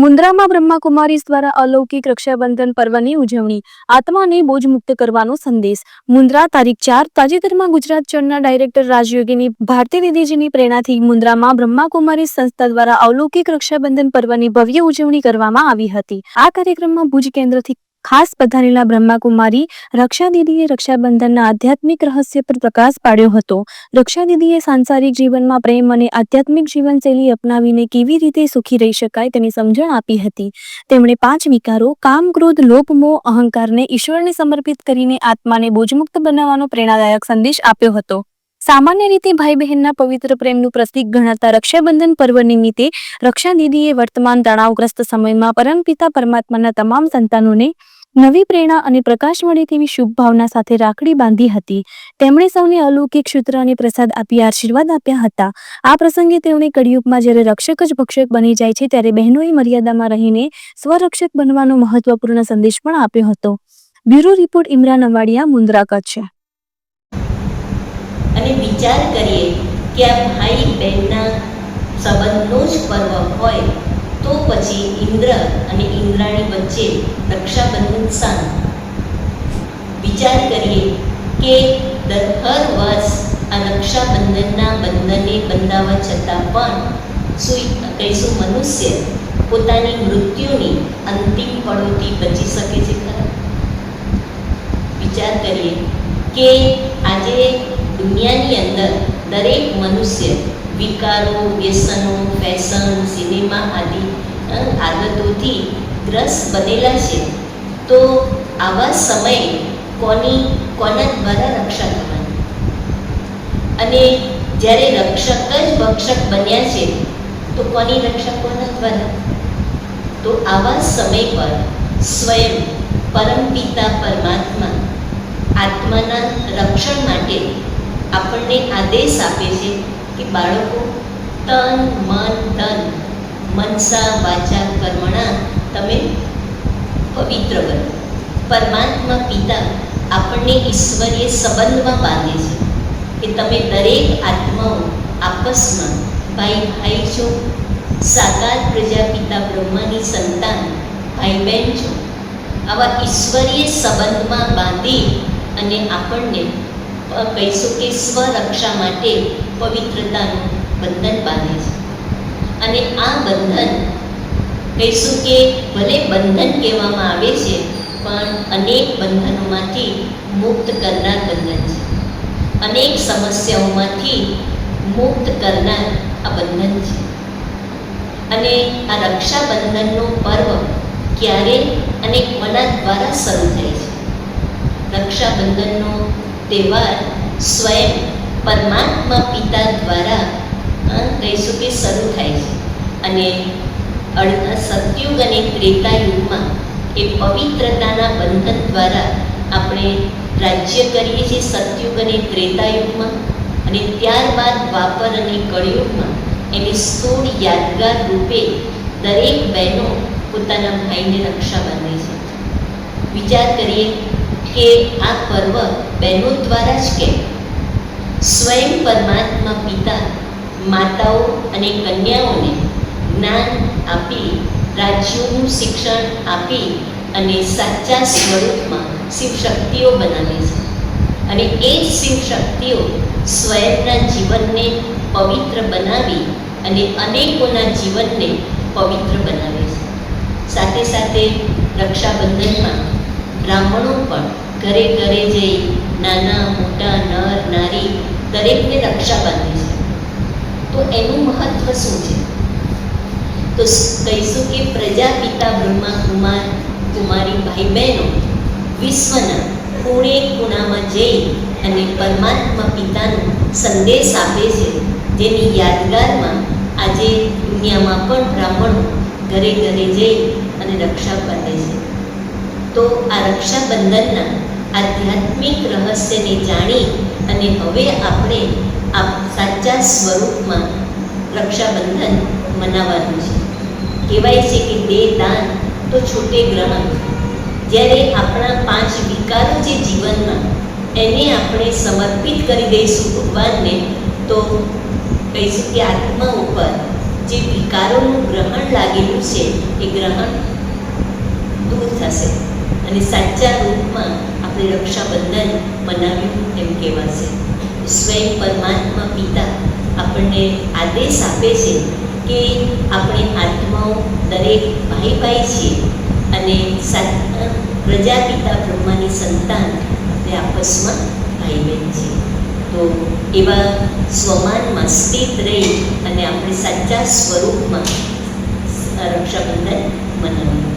મુન્દ્રામાં બ્રહ્માકુમારીઝ દ્વારા અલૌકિક રક્ષાબંધન પર્વની ઉજવણી, આત્માને બોજ મુક્ત કરવાનો સંદેશ. મુન્દ્રા તારીખ ચાર, તાજેતરમાં ગુજરાત ચડના ડાયરેક્ટર રાજયોગીની ભારતી દીદીજીની પ્રેરણાથી મુન્દ્રામાં બ્રહ્માકુમારી સંસ્થા દ્વારા અલૌકિક રક્ષાબંધન પર્વની ભવ્ય ઉજવણી કરવામાં આવી હતી. આ કાર્યક્રમમાં ભુજ કેન્દ્રથી ખાસ પધારેલા બ્રહ્માકુમારી રક્ષા દીદીએ રક્ષાબંધનના આધ્યાત્મિક રહસ્ય પર પ્રકાશ પાડ્યો હતો. રક્ષા દીદીએ સાંસારિક જીવનમાં પ્રેમ અને આધ્યાત્મિક જીવનશૈલી અપનાવીને કેવી રીતે સુખી રહી શકાય તેની સમજણ આપી હતી. તેમણે પાંચ વિકારો, કામ ક્રોધ, લોભ, મોહ, અહંકારને ઈશ્વરને સમર્પિત કરીને આત્માને બોજમુક્ત બનાવવાનો પ્રેરણાદાયક સંદેશ આપ્યો હતો. સામાન્ય રીતે ભાઈ બહેનના પવિત્ર પ્રેમનું પ્રતીક ગણાતા રક્ષાબંધન પર્વ નિમિત્તે રક્ષા દીદીએ વર્તમાન તણાવગ્રસ્ત સમયમાં પરમપિતા પરમાત્માના તમામ સંતાનોને નવી પ્રેરણા અને પ્રકાશ મળે તેવી શુભ ભાવના સાથે રાખડી બાંધી હતી. તેમણે સૌને અલૌકિક સૂત્ર અને પ્રસાદ આપી આશીર્વાદ આપ્યા હતા. આ પ્રસંગે તેમણે કળિયુગમાં જ્યારે રક્ષક જ ભક્ષક બની જાય છે, ત્યારે બહેનોએ મર્યાદામાં રહીને સ્વરક્ષક બનવાનો મહત્વપૂર્ણ સંદેશ પણ આપ્યો હતો. Bureau report Imran Awadiya, Mundra, Kutch. અને વિચાર કરીએ કે આ ભાઈ બહેનના સંબંધનો જ પર્વ હોય, તો પછી ઇન્દ્ર અને ઇન્દ્રાણી વચ્ચે રક્ષાબંધન શાનું વિચાર કરીએ કે હર વર્ષ આ રક્ષાબંધનના બંધને બંધાવા છતાં પણ શું કહીશું મનુષ્ય પોતાની મૃત્યુની અંતિમ પળોથી બચી શકે છે ખરા? વિચાર કરીએ કે આજે દુનિયાની અંદર દરેક મનુષ્ય વિકારો, વ્યસનો, ફેશન, સિનેમા આદિ આદતોથી ગ્રસ્ત બનેલા છે. તો આવા સમયે કોની, કોના દ્વારા રક્ષા થવાની? અને જ્યારે રક્ષક જ ભક્ષક બન્યા છે, તો કોની રક્ષા કોના દ્વારા? તો આવા સમય પર સ્વયં પરમપિતા પરમાત્મા આત્માના રક્ષણ માટે આપણને આદેશ આપે છે કે બાળકો, તન, મન, ધન, મનસા, વાચા, કર્મણા તમે પવિત્ર બનો. પરમાત્મા પિતા આપણને ઈશ્વરીય સંબંધમાં બાંધે છે કે તમે દરેક આત્માઓ આપસમાં ભાઈ ભાઈ છો, સાકાર પ્રજાપિતા બ્રહ્માની સંતાન, ભાઈ બહેન છો. આવા ઈશ્વરીય સંબંધમાં બાંધી અને આપણને કહીશું કે સ્વરક્ષા માટે પવિત્રતાનું બંધન બાંધે છે. અને આ બંધન કહીશું કે ભલે બંધન કહેવામાં આવે છે, પણ અનેક બંધનોમાંથી મુક્ત કરનાર બંધન છે. અનેક સમસ્યાઓમાંથી મુક્ત કરનાર આ બંધન છે. અને આ રક્ષાબંધનનો પર્વ ક્યારે અને કોના દ્વારા શરૂ થાય છે? રક્ષાબંધનનો તહેવાર સ્વયં પરમાત્મા પિતા દ્વારા કહીશું કે શરૂ થાય છે. અને સતયુગ અને ત્રેતા યુગમાં એ પવિત્રતાના બંધન દ્વારા આપણે રાજ્ય કરીએ છીએ સતયુગ અને ત્રેતા યુગમાં અને ત્યારબાદ વાપર અને કળયુગમાં એને સોળ યાદગાર રૂપે દરેક બહેનો પોતાના ભાઈને રક્ષા બાંધે છે. વિચાર કરીએ કે આ પર્વ બહેનો દ્વારા જ કેમ? સ્વયં પરમાત્મા પિતા, માતાઓ અને કન્યાઓને જ્ઞાન આપી, રાજ્યોનું શિક્ષણ આપી અને સાચા સ્વરૂપમાં શિવશક્તિઓ બનાવે છે. અને એ જ શિવશક્તિઓ સ્વયંના જીવનને પવિત્ર બનાવી અને અનેકોના જીવનને પવિત્ર બનાવે છે. સાથે સાથે રક્ષાબંધનમાં બ્રાહ્મણો પણ ઘરે ઘરે જઈ નાના, મોટા, નર, નારી દરેકને રક્ષા બાંધે છે. તો એનું મહત્વ શું છે? તો કહીશું કે પ્રજાપિતા બ્રહ્મા કુમાર કુમારી ભાઈ બહેનો વિશ્વના ખૂણે ખૂણામાં જઈ અને પરમાત્મા પિતાનો સંદેશ આપે છે. જેની યાદગારમાં આજે દુનિયામાં પણ બ્રાહ્મણો ઘરે ઘરે જઈ અને રક્ષા બાંધે છે. તો આ રક્ષાબંધનના આધ્યાત્મિક રહસ્યને જાણી અને હવે આપણે આ સાચા સ્વરૂપમાં રક્ષાબંધન મનાવવાનું છે. કહેવાય છે કે દેહ દાન તો છૂટે ગ્રહણ. જ્યારે આપણા પાંચ વિકારો જે જીવનમાં એને આપણે સમર્પિત કરી દઈશું ભગવાનને, તો કહીશું કે આત્મા ઉપર જે વિકારોનું ગ્રહણ લાગેલું છે, એ ગ્રહણ દૂર થશે. અને સાચા રૂપમાં આપણે રક્ષાબંધન મનાવ્યું એમ કહેવાશે. સ્વયં પરમાત્મા પિતા આપણને આદેશ આપે છે કે આપણે આત્માઓ દરેક ભાઈ ભાઈ છીએ અને પ્રજાપિતા બ્રહ્માની સંતાન આપણે આપસમાં ભાઈ બહેન છીએ. તો એવા સ્વમાનમાં સ્થિત રહી અને આપણે સાચા સ્વરૂપમાં રક્ષાબંધન મનાવીએ.